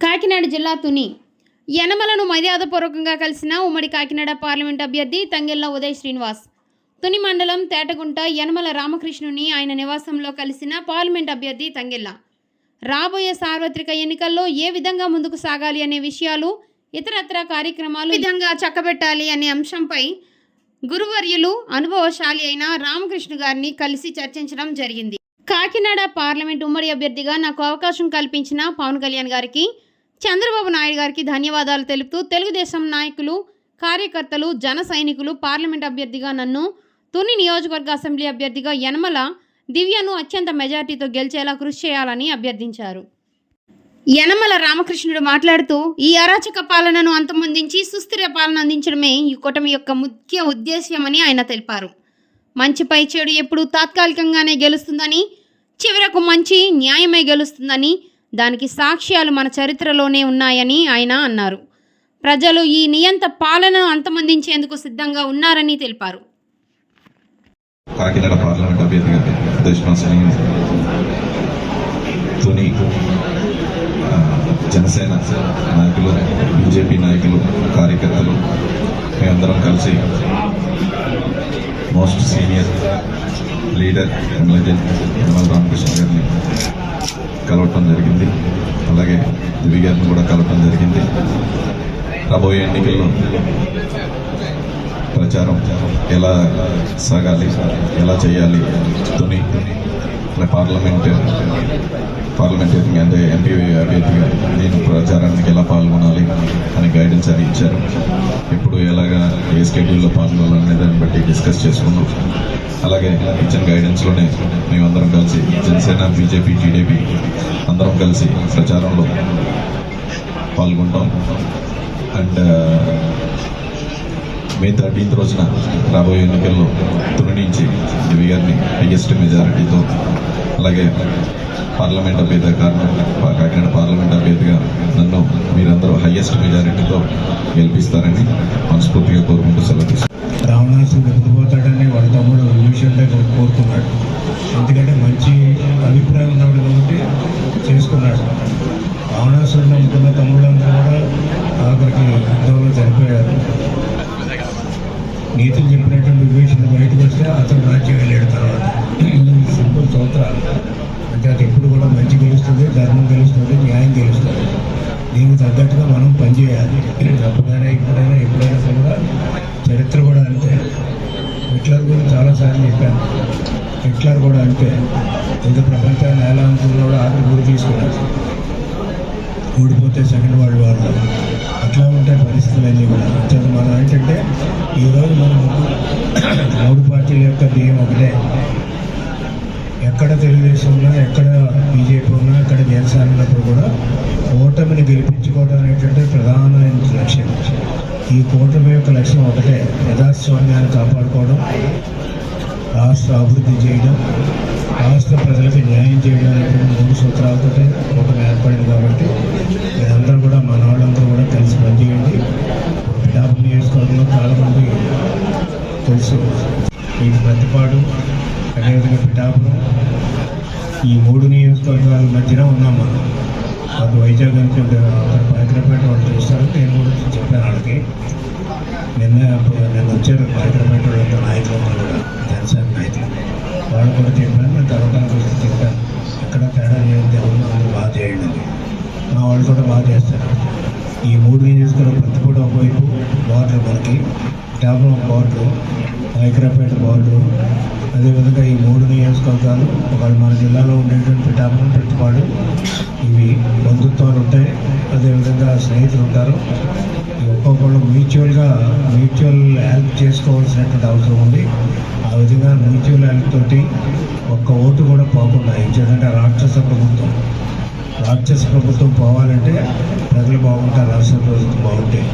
కాకినాడ జిల్లా తుని. యనమలను మర్యాదపూర్వకంగా కలిసిన ఉమ్మడి కాకినాడ పార్లమెంట్ అభ్యర్థి తంగెల్ల ఉదయ్ శ్రీనివాస్. తుని మండలం తేటగుంట యనమల రామకృష్ణుని ఆయన నివాసంలో కలిసిన పార్లమెంట్ అభ్యర్థి తంగెల్ల రాబోయే సార్వత్రిక ఎన్నికల్లో ఏ విధంగా ముందుకు సాగాలి అనే విషయాలు ఇతరత్ర కార్యక్రమాలు విధంగా చక్కబెట్టాలి అనే అంశంపై గురువర్యులు అనుభవశాలి అయిన రామకృష్ణ గారిని కలిసి చర్చించడం జరిగింది. కాకినాడ పార్లమెంట్ ఉమ్మడి అభ్యర్థిగా నాకు అవకాశం కల్పించిన పవన్ కళ్యాణ్ గారికి చంద్రబాబు నాయుడు గారికి ధన్యవాదాలు తెలుపుతూ తెలుగుదేశం నాయకులు కార్యకర్తలు జన సైనికులు పార్లమెంట్ అభ్యర్థిగా నన్ను తుని నియోజకవర్గ అసెంబ్లీ అభ్యర్థిగా యనమల దివ్యను అత్యంత మెజార్టీతో గెలిచేలా కృషి చేయాలని అభ్యర్థించారు. యనమల రామకృష్ణుడు మాట్లాడుతూ ఈ అరాచక పాలనను అంతమొందించి సుస్థిర పాలన అందించడమే ఈ కూటమి యొక్క ముఖ్య ఉద్దేశ్యమని ఆయన తెలిపారు. మంచిపై చెడు ఎప్పుడు తాత్కాలికంగానే గెలుస్తుందని చివరకు మంచి న్యాయమే గెలుస్తుందని దానికి సాక్ష్యాలు మన చరిత్రలోనే ఉన్నాయని ఆయన అన్నారు. ప్రజలు ఈ నియంత పాలనను అంతమొందించేందుకు సిద్ధంగా ఉన్నారని తెలిపారు. కాకినాడ పార్లమెంట్ అభ్యర్థిగా ఉద్దేశించిన జనసేన నాయకులు బీజేపీ నాయకులు కార్యకర్తలు మేమందరం కలిసి most senior leader MLA Yanamala Ramakrishna గారిని కలవటం జరిగింది. అలాగే దివి గారిని కూడా కలవటం జరిగింది. రాబోయే ఎన్నికల్లో ప్రచారం ఎలా సాగాలి ఎలా చేయాలి? తుని అలా పార్లమెంట్ పార్లమెంట్ అంటే ఎంపీ అభ్యర్థిగా నేను ప్రచారానికి ఎలా పాల్గొనాలి అని గైడెన్స్ అది ఇచ్చారు. ఎప్పుడు ఎలా ఏ స్కెడ్యూల్లో పాల్గొనాలనే దాన్ని బట్టి డిస్కస్ చేసుకున్నాం. అలాగే ఇచ్చిన గైడెన్స్లోనే మేమందరం కలిసి జనసేన బీజేపీ టీడీపీ అందరం కలిసి ప్రచారంలో పాల్గొంటాం. అండ్ మే థర్టీన్త్ రోజున రాబోయే ఎన్నికల్లో తుని నుంచి దివి గారిని హైయెస్ట్ మెజారిటీతో అలాగే పార్లమెంట్ అభ్యర్థి కారణం కాకినాడ పార్లమెంట్ అభ్యర్థిగా నన్ను మీరందరూ హైయెస్ట్ మెజారిటీతో గెలిపిస్తారని మనస్ఫూర్తి రావణాసుడు ఉంటున్న తమ్ముళ్ళందరూ కూడా ఆఖరికి యుద్ధంలో చనిపోయారు. నీతులు చెప్పినటువంటి విభీషణ బయటకు వస్తే అతను రాజ్యం వెళ్ళాడు తర్వాత. సింపుల్ సూత్రాలు అంటే అది ఎప్పుడు కూడా మంచి గెలుస్తుంది ధర్మం గెలుస్తుంది న్యాయం గెలుస్తుంది. దీనికి తగ్గట్టుగా మనం పనిచేయాలి. తప్పదైనా ఇప్పుడైనా ఎప్పుడైనా కూడా చరిత్ర కూడా అంతే. హిట్లర్ గురించి చాలాసార్లు చెప్పాను హిట్లర్ కూడా అంతే. ఇంత ప్రపంచాన్ని ఎలా కూడా ఆఖరి గురి తీసుకున్నారు. ఓడిపోతే సెకండ్ వరల్డ్ వార్ అట్లా ఉంటాయి పరిస్థితులు అన్నీ కూడా మనం ఏంటంటే ఈరోజు మనం మూడు పార్టీల యొక్క ధ్యేయం ఒకటే. ఎక్కడ తెలుగుదేశం ఉన్నా ఎక్కడ బీజేపీ ఉన్నా ఎక్కడ జనసేన ఉన్నప్పుడు కూడా ఓటమిని గెలిపించుకోవడం అనేటువంటి ప్రధానమైన లక్ష్యం. ఈ కూటమి యొక్క లక్ష్యం ఒకటే. ప్రజాస్వామ్యాన్ని కాపాడుకోవడం రాష్ట్ర అభివృద్ధి చేయడం రాష్ట్ర ప్రజలకు న్యాయం చేయడం అనేటువంటి మూడు సూత్రాలతో కూటమి ఏర్పడింది కాబట్టి కూడా వాళ్ళందరూ కూడా కలిసి పనిచేయండి పిఠాపురం నియోజకవర్గంలో చాలామంది తెలుసు. ఈ ప్రతిపాడు అదేవిధంగా పిఠాపురం ఈ మూడు నియోజకవర్గాల మధ్యన ఉన్నాం మనం మాకు వైజాగ్ నుంచి పైకరపేట వాళ్ళు చూస్తారు. నేను కూడా చెప్పాను వాళ్ళకి. నిన్న నిన్న వచ్చారు పైకరపేట వాళ్ళ నాయకులు కూడా జనసేన నాయకులు. వాళ్ళు కూడా చెప్పాను నేను తర్వాత వస్తే చెప్పాను. ఎక్కడ తేడా లేదు బాగా చేయండి అని. మా వాళ్ళు కూడా బాగా చేస్తారు. ఈ మూడు నియోజకవర్గ ప్రతిపూట ఒకవైపు బార్డర్ మనకి డాబా బార్డరు హైకరాపేట బార్డరు అదేవిధంగా ఈ మూడు నియోజకవర్గాలు ఒకవేళ మన జిల్లాలో ఉండేటువంటి పిఠాపురం ప్రతిపాడు ఇవి బంధుత్వాలు ఉంటాయి. అదేవిధంగా స్నేహితులు ఉంటారు. ఒక్కొక్కళ్ళు మ్యూచువల్గా మ్యూచువల్ హెల్ప్ చేసుకోవాల్సినటువంటి అవసరం ఉంది. ఆ విధంగా మ్యూచువల్ హెల్ప్ తోటి ఒక్క ఓటు కూడా పోకుండా ఎందుకంటే రాక్షస ప్రభుత్వం రాక్షస ప్రభుత్వం పోవాలంటే ప్రజలు బాగుంటారు రాష్ట్ర ప్రభుత్వం బాగుంటాయి